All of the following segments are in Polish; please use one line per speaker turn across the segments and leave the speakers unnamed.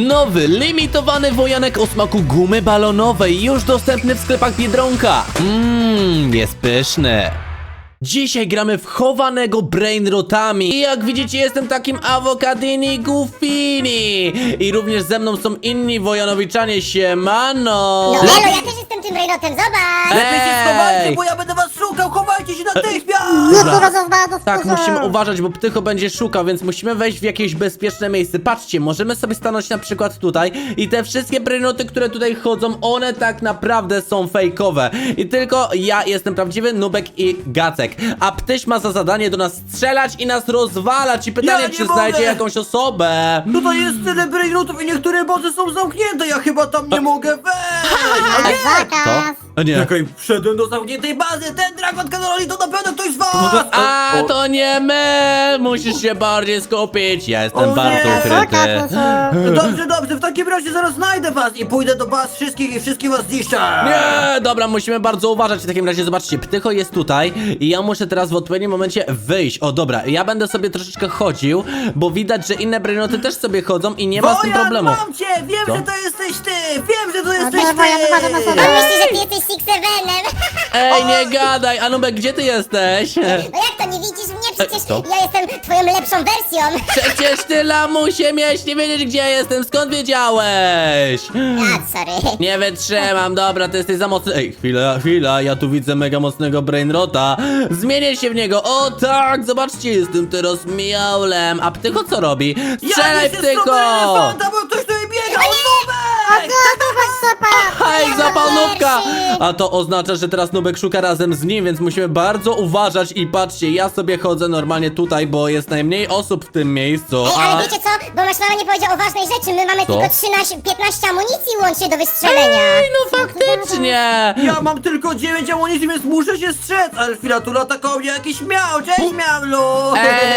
Nowy, limitowany wojanek o smaku gumy balonowej, już dostępny w sklepach Biedronka. Mmm, jest pyszny. Dzisiaj gramy w chowanego brainrotami i jak widzicie jestem takim awokadini gufini i również ze mną są inni wojanowiczanie, siemano.
No Elo, ja też jestem tym Rejnotem, zobacz!
Ej!
Lepiej się schowajcie, bo ja będę was szukał! Chowajcie się natychmiast!
No to rozwiązała
Tak, musimy uważać, bo Ptycho będzie szukał, więc musimy wejść w jakieś bezpieczne miejsce. Patrzcie, możemy sobie stanąć na przykład tutaj i te wszystkie brainoty, które tutaj chodzą, one tak naprawdę są fejkowe. I tylko ja jestem prawdziwy, Nubek i Gacek. A Ptyś ma za zadanie do nas strzelać i nas rozwalać. I pytanie,
Ja nie
czy
mogę.
znajdzie jakąś osobę.
Tutaj jest tyle brainrotów i niektóre boty są zamknięte, ja chyba tam nie mogę wejść!
Zakaz!
A nie.
Czekaj, wszedłem do zamkniętej bazy, ten dragon to na pewno ktoś z was!
A, to nie my! Musisz się bardziej skupić. Ja jestem
O
bardzo
nie,
ukryty.
Dobrze, dobrze, w takim razie zaraz znajdę was i pójdę do was wszystkich i wszystkich was zniszczę!
Nie, dobra, musimy bardzo uważać. W takim razie zobaczcie, Ptycho jest tutaj i ja muszę teraz w odpowiednim momencie wyjść. O, dobra, ja będę sobie troszeczkę chodził, bo widać, że inne brainoty też sobie chodzą i nie ma z tym
Wojan,
problemu.
mam cię! Wiem,
Co?
że to jesteś ty! Wiem, że to jesteś
Wojan, na
ty!
sobie. On myśli, że ty jesteś Six Sevenem!
Ej, nie gadaj! Anubek, gdzie ty jesteś?
No jak to, nie widzisz mnie? Przecież
co?
ja jestem twoją lepszą wersją!
Przecież ty, lamusie, miałeś nie wiedzieć, gdzie ja jestem. Skąd wiedziałeś?
A, sorry.
Nie wytrzymam, dobra, ty jesteś za mocny. Ej, chwila, chwila, ja tu widzę mega mocnego brainrota. Zmienię się w niego. O tak, zobaczcie, jestem teraz miaulem. A Ptycho co robi? Strzelaj,
Ja
Ptycho!
elefanta, bo ktoś tutaj biega! O, Nubek!
Hej, nubka! A to oznacza, że teraz nubek szuka razem z nim, więc musimy bardzo uważać i patrzcie, ja sobie chodzę normalnie tutaj, bo jest najmniej osób w tym miejscu.
Ej,
A...
ale wiecie co? Bo masz mama nie powiedział o ważnej rzeczy. My mamy
Co?
tylko 13, 15 amunicji łącznie do wystrzelenia.
Ej, no faktycznie!
Ja mam tylko 9 amunicji, więc muszę się strzec! Ale chwila, tu lata koło mnie jakiś miał! Cześć, miałlu!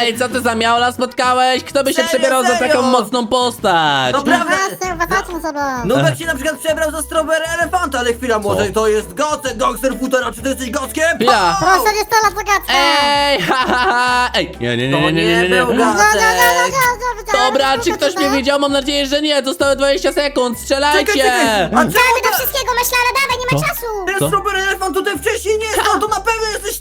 Ej, co ty za miaula spotkałeś? Kto by się
Serio,
przebierał za
serio?
taką mocną postać?
Naprawdę!
uważajcie sobie.
Nubek się na przykład przebrał za strawberry elefanta, ale chwila, może to jest Gocek, Gokster Futera, czy ty jesteś Gockiem?
Ja.
Proszę nie strzelać do Gacka.
Ej, ha, ha, ha. Ej, nie, nie, nie,
To
nie, nie, nie, nie.
był
No, no, no, no,
Gacek!
no, no,
Dobra, czy ktoś mnie widział? Mam nadzieję, że nie. Zostały 20 sekund. Strzelajcie!
Czekaj, czekaj! A
Dawaj
czemu
do
ta-
wszystkiego, maślana, dawaj, nie ma
Co?
czasu.
ten
Co?
strawberry elefant tutaj wcześniej nie stał, to na pewno jesteś!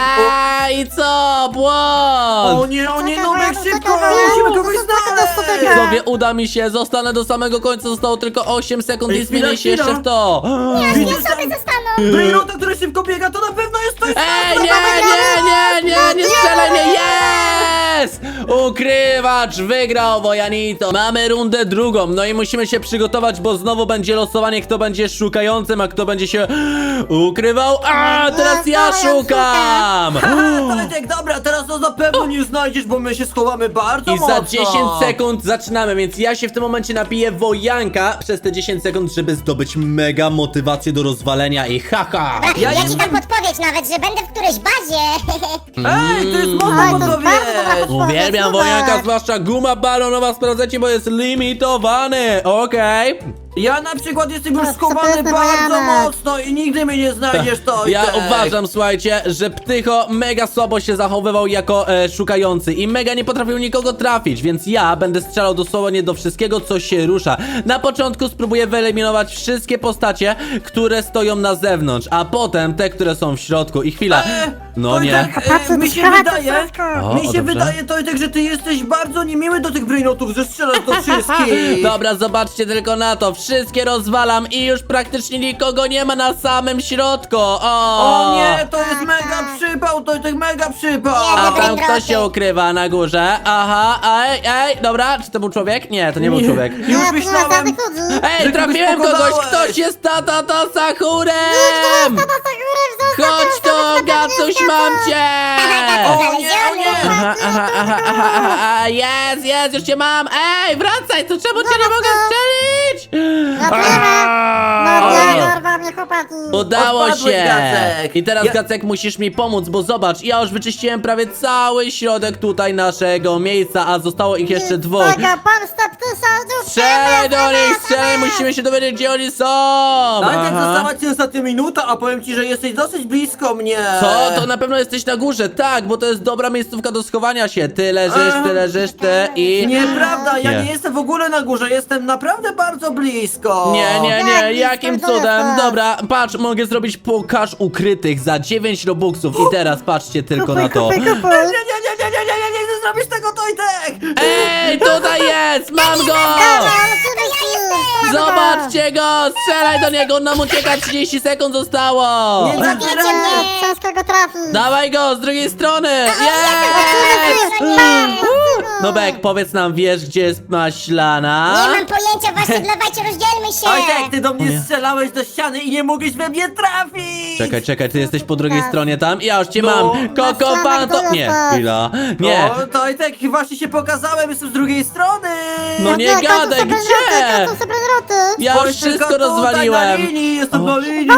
A i co?
O
Błąd!
nie, o nie, Nubek,
czekaj,
szybko!
czekaj,
Musimy
no,
kogoś
to- to- to- to- to-
znaleźć!
Sobie uda mi się, zostanę do samego końca, zostało tylko 8 sekund
Ej,
i zmienię się
chwila,
jeszcze w to.
Dwie
Widzisz
osoby
tam-
zostaną.
Brainrota, który szybko biega, to na pewno jest ktoś
Ej, nie, nie, nie, Ukrywacz wygrał Wojanito. Mamy rundę drugą, no i musimy się przygotować, bo znowu będzie losowanie, kto będzie szukającym, a kto będzie się ukrywał. A, teraz ja szukam!
Tojtek, dobra, teraz to na pewno nie znajdziesz, bo my się schowamy bardzo
I za
mocno.
10 sekund zaczynamy, więc ja się w tym momencie napiję wojanka przez te 10 sekund, żeby zdobyć mega motywację do rozwalenia i haha!
Ja,
Ja
ci dam podpowiedź nawet, że będę w którejś bazie.
Ej, to jest
Oj,
mocna
to jest bardzo dobra
podpowiedź!
podpowiedź.
Uwielbiam
Super.
wojanka, zwłaszcza guma balonowa, sprawdzajcie, bo jest limitowany, okej?
Ja na przykład jestem już
to
schowany
jest
bardzo mocno i nigdy mnie nie znajdziesz, to
Ja uważam, słuchajcie, że Ptycho mega słabo się zachowywał jako e, szukający i mega nie potrafił nikogo trafić, więc ja będę strzelał dosłownie do wszystkiego, co się rusza. Na początku spróbuję wyeliminować wszystkie postacie, które stoją na zewnątrz, a potem te, które są w środku. I chwila.
E,
No nie.
e, mi się wydaje,
O,
mi się
dobrze.
wydaje, Tojtek, że ty jesteś bardzo niemiły do tych brainotów, że strzelasz do wszystkich.
Dobra, zobaczcie tylko na to. Wszystkie rozwalam i już praktycznie nikogo nie ma na samym środku. O,
O nie, to jest mega przypał, Tojtek, mega przypał.
A tam kto
drogi.
się ukrywa na górze? Aha, ej, ej, dobra, czy to był człowiek? Nie, to nie był
Nie.
człowiek.
Już myślałem.
Ej, trafiłem
kogoś.
Ktoś jest tata to!
Tata Sakura wzrasta,
Chodź tu, Gacuś, mam cię!
O nie, o nie.
Aha, aha, aha, aha, aha, aha, jest, jest, już cię mam! Ej, wracaj, to czemu cię nie mogę strzelić?
No
Aaa,
No
o
nie,
nie.
dorwał mnie chłopak. chłopaki.
Udało
Odpadłeś,
się!
Gacek.
I teraz
Ja-
Gacek musisz mi pomóc, bo zobacz, ja już wyczyściłem prawie cały środek tutaj naszego miejsca, a zostało ich jeszcze dwóch.
Taka pomsta ptysa,
Strzelaj do nich, strzelaj, musimy się dowiedzieć gdzie oni są!
Tak jak
Aha.
została ci ostatnia minuta, a powiem ci, że jesteś dosyć blisko mnie.
Co? To na pewno jesteś na górze, tak, bo to jest dobra miejscówka do schowania się. Ty leżysz, ty leżysz, ty i...
Nieprawda, ja
nie.
Nie. jestem w ogóle na górze, jestem naprawdę bardzo blisko.
Nie, nie, nie,
Tak,
jakim cudem? Dobra, patrz, mogę zrobić pokaż ukrytych za 9 robuxów i teraz patrzcie tylko na to.
Kopaj, kopaj, Nie, nie, kopaj. nie, nie, nie, nie, nie, nie chcę zrobić tego, Tojtek.
Ej, tutaj jest, mam go! Zobaczcie go, strzelaj do niego, on nam ucieka, 30 sekund zostało!
Nie zabieraj!
Nie, ciężko go trafić.
Dawaj go, z drugiej strony! Jest! Nobek, powiedz nam, wiesz gdzie jest maślana?
Nie mam pojęcia, właśnie dawajcie, rozdzielmy się.
Tojtek, ty do
O nie.
mnie strzelałeś do ściany i nie mogłeś we mnie trafić!
Czekaj, czekaj, ty jesteś po drugiej stronie tam? Ja już cię
No.
mam! Koko
Maślana,
Panto...
gdzie
Nie,
jesteś?
chwila, nie!
O, Tojtek, właśnie się pokazałem, jestem z drugiej strony!
No nie gadaj, gdzie? Ja już wszystko
tutaj, Na
rozwaliłem!
linii, jestem na linii!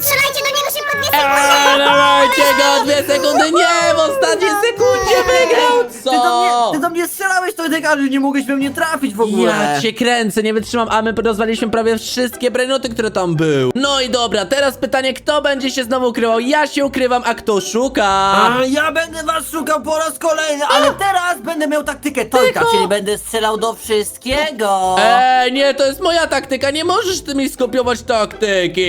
Strzelajcie do niego szybko, dwie
Eee, dawajcie go, dwie sekundy, nie! W ostatniej sekundzie wygrał!
Ty do, mnie,
Co?
ty do mnie strzelałeś, Tojtek, ale nie mogłeś we mnie trafić w ogóle!
Ja cię kręcę, nie wytrzymam, a my rozwaliliśmy prawie wszystkie brainoty, które tam były. No i dobra, teraz pytanie, kto będzie się znowu ukrywał? Ja się ukrywam, a kto szuka?
A ja będę was szukał po raz kolejny, ale teraz będę miał taktykę Tojka,
Tylko-
czyli będę strzelał do wszystkiego!
Ej, nie, to jest moja taktyka, nie możesz ty mi skopiować taktyki!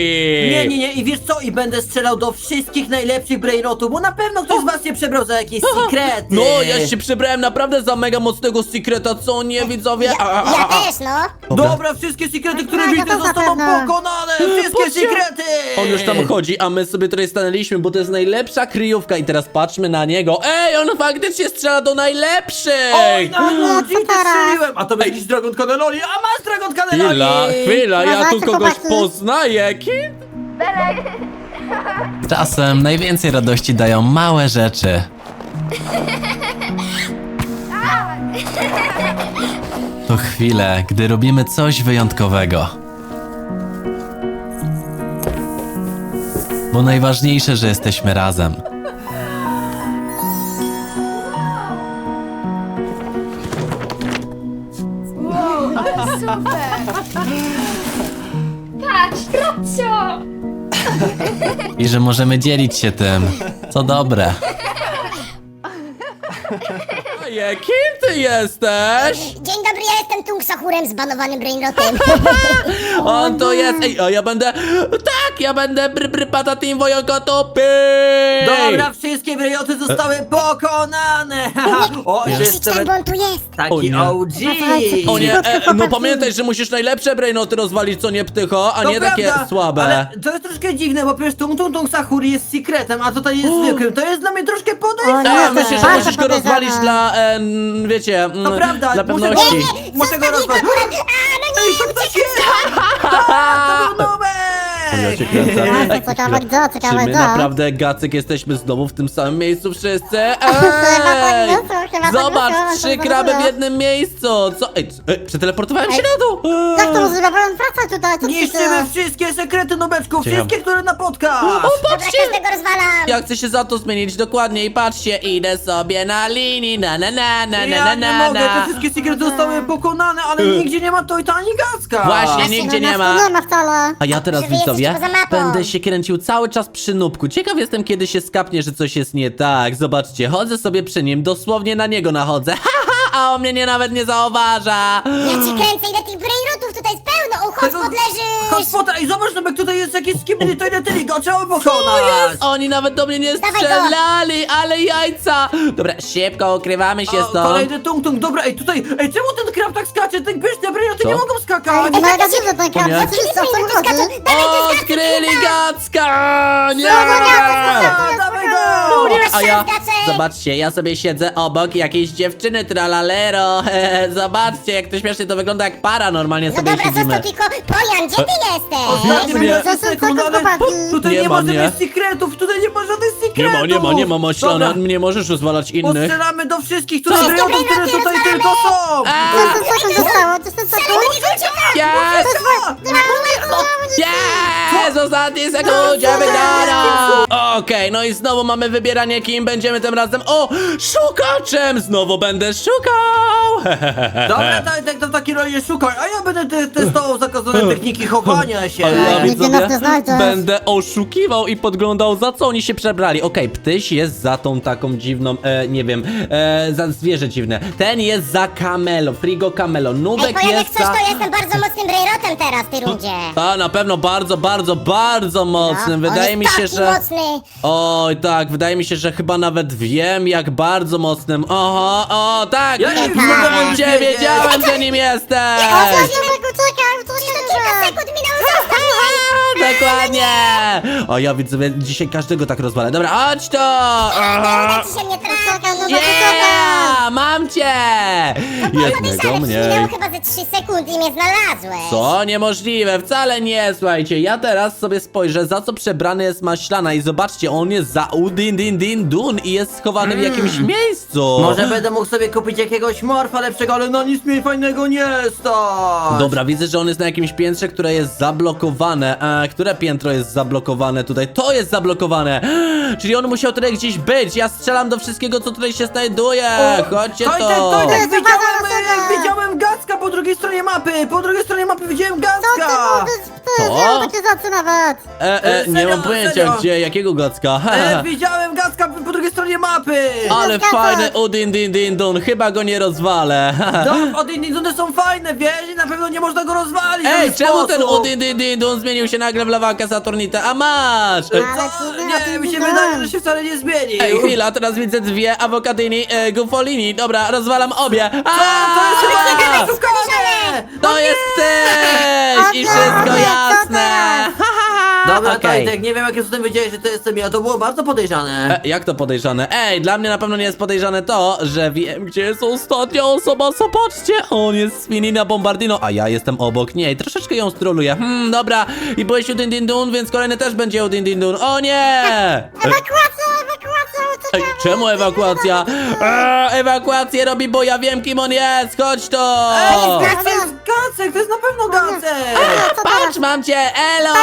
Nie, nie, nie, i wiesz co? I będę strzelał do wszystkich najlepszych brainrotów, bo na pewno ktoś z was się przebrał za jakieś sekrety!
No, ja się przebrałem naprawdę za mega mocnego secreta, co nie widzowie? A, a, a,
Ja
a.
też, no.
Dobra, wszystkie sekrety, które
Tak,
widzę
to
zostaną
pewno.
pokonane! Wszystkie
Patrzcie.
sekrety!
On już tam chodzi, a my sobie tutaj stanęliśmy, bo to jest najlepsza kryjówka i teraz patrzmy na niego. Ej, on faktycznie strzela do najlepszych!
Oj, na
No,
ludzi
teraz?
strzeliłem! A to będzie jakiś Dragon Cannelloni, a masz Dragon Cannelloni!
Chwila, chwila, ja tu
Dawajcie,
kogoś
chłopaki.
poznaję. Kim? Czasem najwięcej radości dają małe rzeczy. To chwile, gdy robimy coś wyjątkowego. Bo najważniejsze, że jesteśmy razem.
Patrz!
I że możemy dzielić się tym, co dobre. Kim ty jesteś?
Dzień dobry, ja jestem Tungsahurem zbanowanym brainrotem.
On to jest. Ej, a ja będę. Tak, ja będę br br patatim wojokotopi!
Dobra, wszystkie brainoty zostały pokonane! o,
Nie
jeszcze
krzyczaj, bo on tu jest.
O
taki
nie.
OG!
O nie, e, no pamiętaj, że musisz najlepsze brainoty rozwalić, co nie ptycho, a
To
nie takie
prawda,
słabe.
Ale to jest troszkę dziwne, bo przecież Tung Tung Tung Sahur jest secretem, a tutaj jest zwykłym. To jest dla mnie troszkę
O
podejrzane.
nie,
A,
to
myślę, że
bardzo
musisz go
podejrzane.
rozwalić dla, e, wiecie, mm,
To prawda,
dla
muszę
pewności.
Nie, nie, Muszę go.
A, no
Ej,
nie,
to ktoś jest! Tak, to był
ja cię kręcę. Ej,
co, co
kawałek
do, co
Czy my naprawdę, Gacyk, jesteśmy znowu w tym samym miejscu wszyscy? Ej!
Chyba
Zobacz, trzy kraby
tak
w jednym miejscu! Co? Ej, c- ej przeteleportowałem się na dół!
Jak to możliwe, bo on wraca tutaj, co ty
Niszczymy
ty?
wszystkie sekrety Nubeczku,
Ciekawe.
wszystkie, które napotkasz!
O,
Dobra,
patrzcie!
każdego rozwalam.
Ja chcę się za to zmienić dokładnie i patrzcie, idę sobie na linii, na na na na na
Ja
na
nie
na
mogę, te
na
wszystkie sekrety zostały pokonane, ale nigdzie nie ma Tojta ani Gacka!
Właśnie, nigdzie nie ma.
No, Nie ma wcale.
A ja teraz,
Że wy
widzowie,
jesteście poza mapą.
będę się kręcił cały czas przy nubku. Ciekaw jestem, kiedy się skapnie, że coś jest nie tak. Zobaczcie, chodzę sobie przy nim, dosłownie na niego nachodzę. Haha, a on mnie nie, nawet nie zauważa.
Ja ci kręcę, ile tych brainrotów tutaj jest pełno. O, chodź,
Tego-
podleżysz.
Chodź potem, i zobacz Nubek, tutaj jest jakieś skibidi toilety, go trzeba pokonać!
Oni nawet do mnie nie
Dawaj go.
strzelali, ale jajca. Dobra, szybko ukrywamy się
O,
stąd.
Kolejny tung tung, dobra, ej tutaj, ej czemu ten krab tak skacze? Ten pyszne brainoty
Co?
nie mogą skakać!
O nie.
krab, co ty co tu chodzi?
Odkryli Gacka! Nie!
A, Dawaj go!
A ja! Zobaczcie, ja sobie siedzę obok jakiejś dziewczyny tralalero. Zobaczcie, jak to śmiesznie to wygląda, jak para normalnie
No
sobie
dobra,
siedzimy.
zostaw tylko Pojan, gdzie ty jesteś?
Ostatnie
Nie.
15
Co, co,
sekund,
co,
ale
chłopaki?
tutaj
Nie
nie,
ma
ma
mnie.
żadnych sekretów, tutaj nie ma żadnych
Nie
sekretów!
ma, nie ma, nie ma maślana,
Dobra,
nie możesz rozwalać innych.
Postrzelamy do wszystkich,
Co?
brainotów, które tutaj tylko są!
A!
10 sekund zostało, 10 sekund.
Yes!
Uciekaj!
Yes! ostatniej sekundzie wygrana! Okej, no i znowu mamy wybieranie, kim będziemy tym razem. O, szukaczem! Znowu będę szukał!
Dobra, tak, tak, to w takim razie szukaj, a ja będę te, testował zakazane techniki chowania się.
A ja
Nigdy
widzowie
nas nie znajdziesz.
będę oszukiwał i podglądał za co oni się przebrali. Okej, ptyś jest za tą taką dziwną, e, nie wiem, e, za zwierzę dziwne. Ten jest za kamelo, frigo kamelo.
Ej,
Nubek
Bojanek,
jest
coś
za...
to jestem bardzo mocnym brejrotem teraz w tej rundzie.
A, na pewno bardzo, bardzo, bardzo mocnym.
No,
Wydaje
on
mi
jest
się,
taki
że...
mocny.
Oj, tak, wydaje mi się, że chyba nawet wiem, jak bardzo mocnym. Oho, o, tak!
Ja nie
Tak.
wiem,
wiedziałem, że nim jesteś!
Bojanek, czekaj, to kilka sekund minęło, zostaw mnie.
Dokładnie! O, ja widzę, dzisiaj każdego tak rozwalę. Dobra, chodź to!
Uda ci się mnie.
Yeah! Mam cię! Jednego
Podejrzane,
mniej.
minęło chyba ze 3 sekundy i mnie znalazłeś.
Co? Niemożliwe, wcale nie, słuchajcie, ja teraz sobie spojrzę, za co przebrany jest Maślana i zobaczcie, on jest za Udin Din Din Dun i jest schowany w jakimś miejscu.
Może będę mógł sobie kupić jakiegoś morfa lepszego, ale no nic mi fajnego nie stać.
Dobra, widzę, że on jest na jakimś piętrze, które jest zablokowane. E, które piętro jest zablokowane tutaj? To jest zablokowane! Czyli on musiał tutaj gdzieś być. Ja strzelam do wszystkiego, co tutaj się znajduje. Chodźcie to!
Tojtek, widziałem, e, widziałem Gacka po drugiej stronie mapy, po drugiej stronie mapy widziałem Gacka.
Co?
zacy nawet.
E, e, nie
Serio,
mam pojęcia,
serio?
gdzie, jakiego gocka.
E, widziałem Gacka po drugiej stronie mapy.
Ale
Zgadzam.
fajny Udin Din Din Dun, chyba go nie rozwalę.
No, od Indizony są fajne, wiesz, i na pewno nie można go rozwalić. w
Ej,
żaden
czemu ten
sposób.
Udin Din Din Dun zmienił się nagle w lawakę Saturnitę? A masz! E,
Ale
Co?
ty-
Nie, mi się wydaje, że się wcale nie zmieni.
Ej, chwila, teraz widzę dwie awokadyni, e, gufolini. Dobra, rozwalam obie. A,
To jest chyba
to
takie
jest
zaskakane!
To jest tyś! I wszystko
nie,
Krasna!
Dobra,
Okej.
Tojtek, nie wiem jakim cudem wiedziałeś, że to jestem ja, to było bardzo podejrzane.
E, jak to podejrzane? Ej, dla mnie na pewno nie jest podejrzane to, że wiem, gdzie jest ostatnia osoba. Zobaczcie, on jest Spinina Bombardino, a ja jestem obok niej. Troszeczkę ją stroluję. Hmm, dobra. I byłeś u Din Din Dun, więc kolejny też będzie u Din Din Dun. O nie! E,
Ewakuacja, ewakuacja,
Ej, czemu ewakuacja? E, ewakuację robi, bo ja wiem, kim on jest. Chodź to!
Ej, to jest Gacek, to jest na pewno Gacek!
Patrz, mam cię, elo!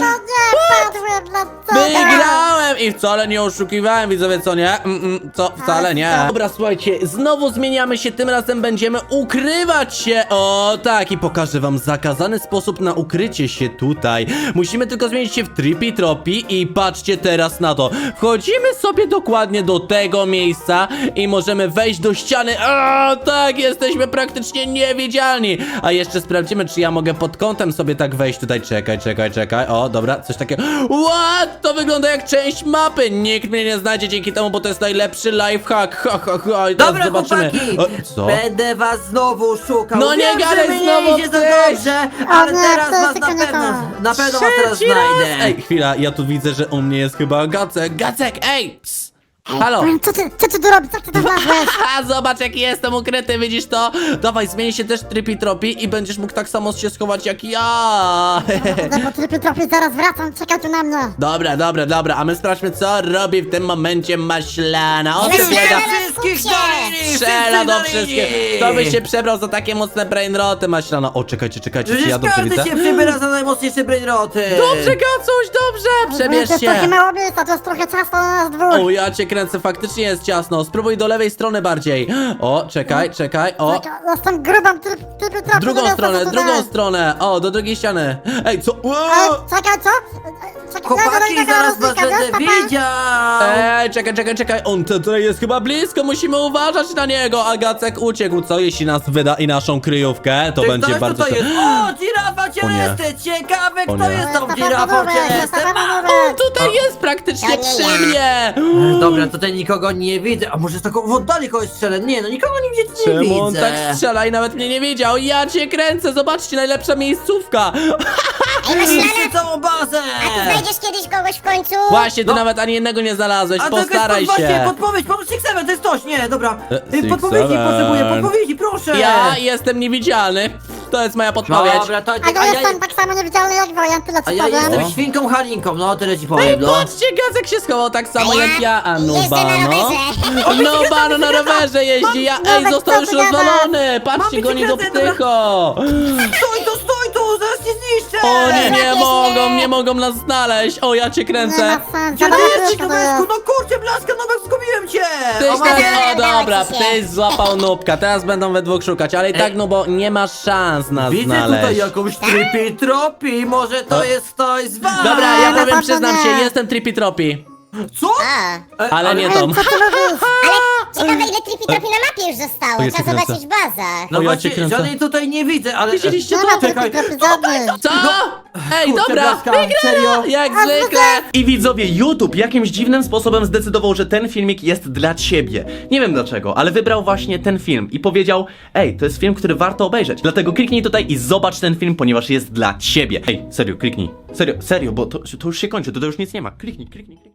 No nie, padłem na co?
Wygrałem! I wcale nie oszukiwałem, widzowie, co nie? Mm, mm, co? Wcale nie. Dobra, słuchajcie, znowu zmieniamy się, tym razem będziemy ukrywać się. O, tak, i pokażę wam zakazany sposób na ukrycie się tutaj. Musimy tylko zmienić się w Trippy Tropi i patrzcie teraz na to. Wchodzimy sobie dokładnie do tego miejsca i możemy wejść do ściany. O, tak, jesteśmy praktycznie niewidzialni. A jeszcze sprawdzimy, czy ja mogę pod kątem sobie tak wejść tutaj. Czekaj, czekaj, czekaj. O, dobra, coś takiego. What? To wygląda jak część mapy. Nikt mnie nie znajdzie dzięki temu, bo to jest najlepszy lifehack. Ha, ha, ha. I teraz
Dobra,
zobaczymy.
chłopaki,
O, co?
będę was znowu szukał.
No nie
Wiem,
gadaj
że mi
znowu,
nie idzie za
tyś!
dobrze, ale teraz
to
was na pewno, na pewno was teraz
Trzeci raz.
znajdę.
Ej, chwila, ja tu widzę, że u mnie jest chyba Gacek. Gacek, ej! Ps. Halo!
Co ty, co ty tu robisz? Co ty tu znalazłeś?
Haha, zobacz jaki jestem ukryty, widzisz to? Dawaj, zmień się też Trippy Tropi i będziesz mógł tak samo się schować jak ja.
No bo ty trochę zaraz wracam, czekaj tu na mnie.
Dobra, dobra, dobra, a my sprawdźmy co robi w tym momencie maślana. O,
Ale
co
strzela
biega?
do
Wszystkich na linii,
Strzela do wszystkich. Kto by się przebrał za takie mocne brainroty maślana? O, czekajcie, czekajcie, czy
Przecież
ja dobrze
każdy
widzę?
się przybiera za najmocniejsze brainroty.
Dobrze, Gacuś, dobrze,
To
przebierz
jest trochę
się.
mało miejsca, to jest trochę ciasno na nas dwóch.
O, ja cię kręcę, faktycznie jest ciasno. Spróbuj do lewej strony bardziej. O, czekaj, czekaj, o.
Czekaj, Jestem grubą, ty, ty, ty, ty,
Drugą stronę, drugą stronę. O, do drugiej ściany. Ej, co? Wow!
Czekaj, co?
Chłopaki, zaraz was będę widział.
Ej, czekaj, czekaj, czekaj, on tutaj jest chyba blisko, musimy uważać na niego, Agacek uciekł, co jeśli nas wyda i naszą kryjówkę, to
Ty
będzie
znasz,
bardzo...
to jest? O, dzirafa
O nie.
cielesty! Ciekawe,
O
kto
nie.
jest tą dzirafą
Nubek.
Tutaj jest praktycznie
nie
przy mnie!
Dobra, tutaj nikogo nie widzę. A może taką w oddali kogoś strzelę? Nie, no nikogo nigdzie tu nie
Czemu on
widzę.
tak strzela i nawet mnie nie wiedział? Ja cię kręcę, zobaczcie, najlepsza miejscówka!
Zniszczy całą bazę!
a ty znajdziesz kiedyś kogoś w końcu?
Właśnie, ty
No.
nawet ani jednego nie znalazłeś,
A to jakaś
postaraj
pod, właśnie,
się!
podpowiedź, pomóż Six Seven, to jest coś, nie, dobra.
E,
Y,
Six
Podpowiedzi
Seven.
potrzebuję, podpowiedzi, proszę.
Ja jestem niewidzialny, to jest moja podpowiedź.
Dobra, to,
A
a
ja
ja,
jestem tak samo niewidzialny jak Wojan, tyle
a
ci
ja
powiem.
jestem świnką Halinką, no tyle ci
Ej,
powiem, no.
patrzcie, Gazek się schował tak samo
A ja
jak ja,
jeżdżę na
Anubano.
rowerze.
Nubano na rowerze jeździ, ja, ej,
Nubek,
został
co
już
ty gadasz?
rozwalony, patrzcie,
Mam
goni go
bicykletę, dobra.
ptycho.
Stój tu, stój tu, zaraz cię zniszczę!
O nie, mogą, nie mogą nas znaleźć. O, ja cię kręcę.
Gdzie ty jesteś,
jest.
No kurczę, blaska, zgubiłem cię!
Tyś
O, nie!
o dobra,
się.
Ptyś złapał nubka, teraz będą we dwóch szukać, ale i tak, no bo nie ma szans nas
Widzę tutaj
znaleźć.
jakąś tripi tropi, może to
O.
jest ktoś z was!
Dobra, ja
no
powiem,
to
przyznam
nie.
się, jestem Trippy Tropi,
Co?
A.
Ale nie Tom.
Ale ciekawe ile tripi tropi na mapie już zostało. Trzeba zobaczyć w bazach.
No
O, ja
właśnie,
cię kręcę.
żadnej tutaj nie widzę, ale...
Widzieliście
No
to?
Czekaj.
żadnych.
Co? Ej,
Kurczę,
dobra,
Blaska,
jak zwykle.
I widzowie, YouTube jakimś dziwnym sposobem zdecydował, że ten filmik jest dla ciebie. Nie wiem dlaczego, ale wybrał właśnie ten film i powiedział: Ej, to jest film, który warto obejrzeć. Dlatego kliknij tutaj i zobacz ten film, ponieważ jest dla ciebie. Ej, serio, kliknij. Serio, serio, bo to, to już się kończy, to, to już nic nie ma. Kliknij, kliknij, kliknij.